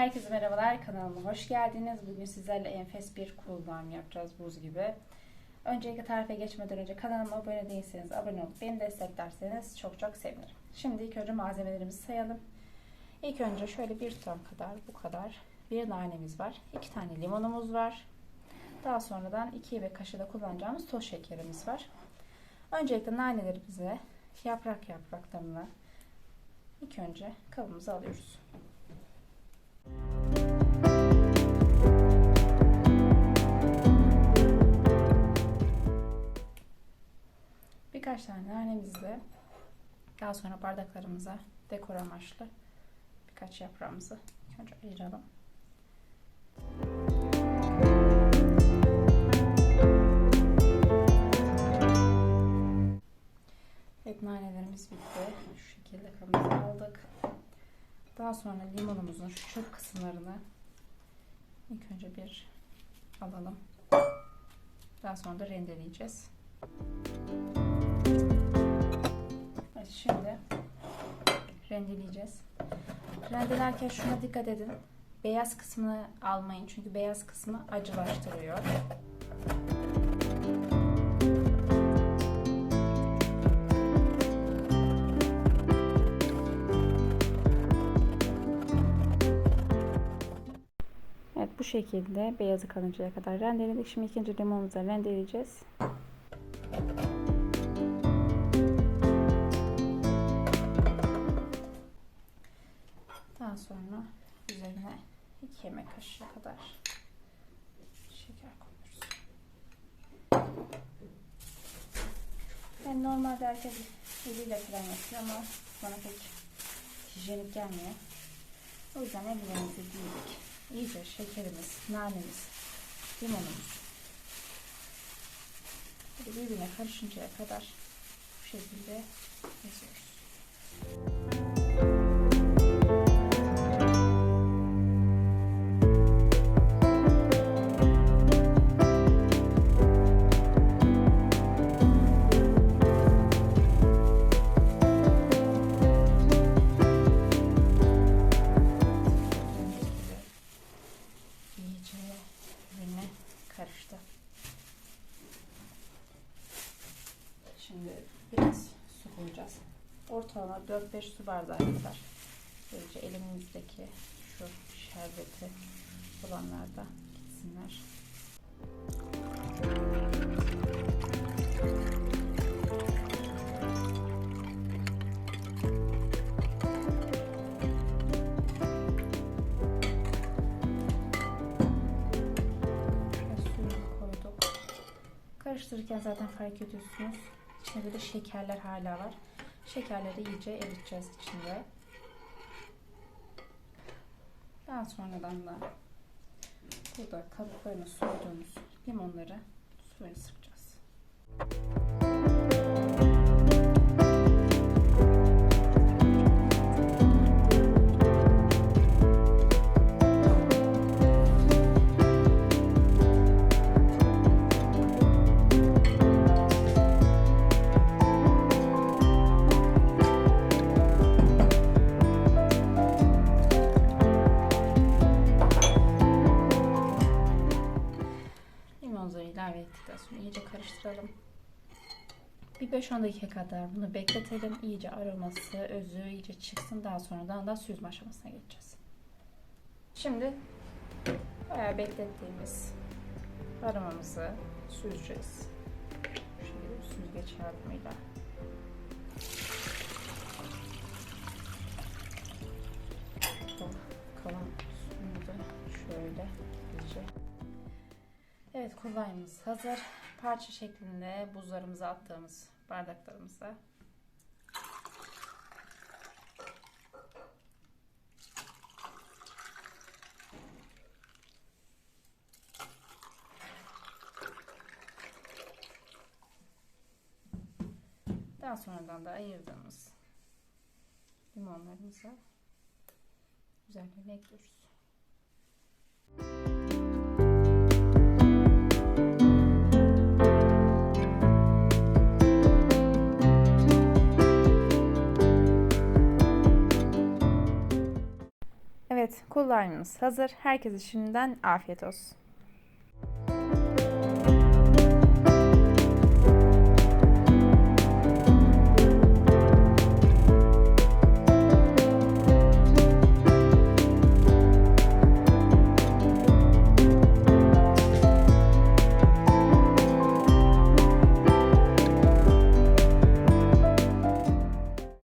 Herkese merhabalar, kanalıma hoş geldiniz. Bugün sizlerle enfes bir kullanım yapacağız buz gibi. Öncelikle tarife geçmeden önce kanalıma abone değilseniz abone olup beni desteklerseniz çok çok sevinirim. Şimdi ilk önce malzemelerimizi sayalım. İlk önce şöyle bir tutam kadar, bu kadar bir nanemiz var. iki tane limonumuz var. Daha sonradan 2 yemek kaşığı da kullanacağımız toz şekerimiz var. Öncelikle nanelerimizi yaprak yapraklarını ilk önce kabımıza alıyoruz. Birkaç tane nanemizle daha sonra bardaklarımıza dekor amaçlı birkaç yaprağımızı önce ayıralım. Evet nanelerimiz bitti. Şu şekilde kabımıza aldık. Daha sonra limonumuzun şu çöp kısımlarını ilk önce bir alalım. Daha sonra da rendeleyeceğiz. Evet şimdi rendeleyeceğiz. Rendelerken şuna dikkat edin. Beyaz kısmını almayın çünkü beyaz kısmı acılaştırıyor. Evet bu şekilde beyazı kalıncaya kadar rendeledik. Şimdi ikinci limonumuzu da rendeleyeceğiz. Daha sonra üzerine 2 yemek kaşığı kadar şeker koyuyoruz. Yani normalde herkes eliyle falan yapıyor ama bana pek hijyenik gelmiyor. O yüzden ellerimizi giydik. İyice şekerimiz, nanemiz, limonumuz birbirine karışıncaya kadar bu şekilde eziyoruz. Şimdi biraz su koyacağız. Ortalama 4-5 su bardağı kadar. Böylece elimizdeki şu şerbeti olanlar da gitsinler. Karıştırırken zaten fark ediyorsunuz. İçinde böyle şekerler hala var. Şekerleri iyice eriteceğiz içinde. Daha sonradan da burada kabuklarını soyduğumuz limonları suyunu sıkacağız. Karıştıralım. Bir 5-10 dakika kadar bunu bekletelim. İyice aroması, özü iyice çıksın. Daha sonradan da süzme aşamasına geçeceğiz. Şimdi bayağı beklettiğimiz aromamızı süzeceğiz. Şu şekilde süzgeç yardımıyla. Suyunu da şöyle iyice Evet kulaymamız hazır. Parça şeklinde buzlarımızı attığımız bardaklarımıza daha sonradan da ayırdığımız limonlarımıza üzerine ekliyoruz. Evet, kullanımız hazır. Herkese şimdiden afiyet olsun.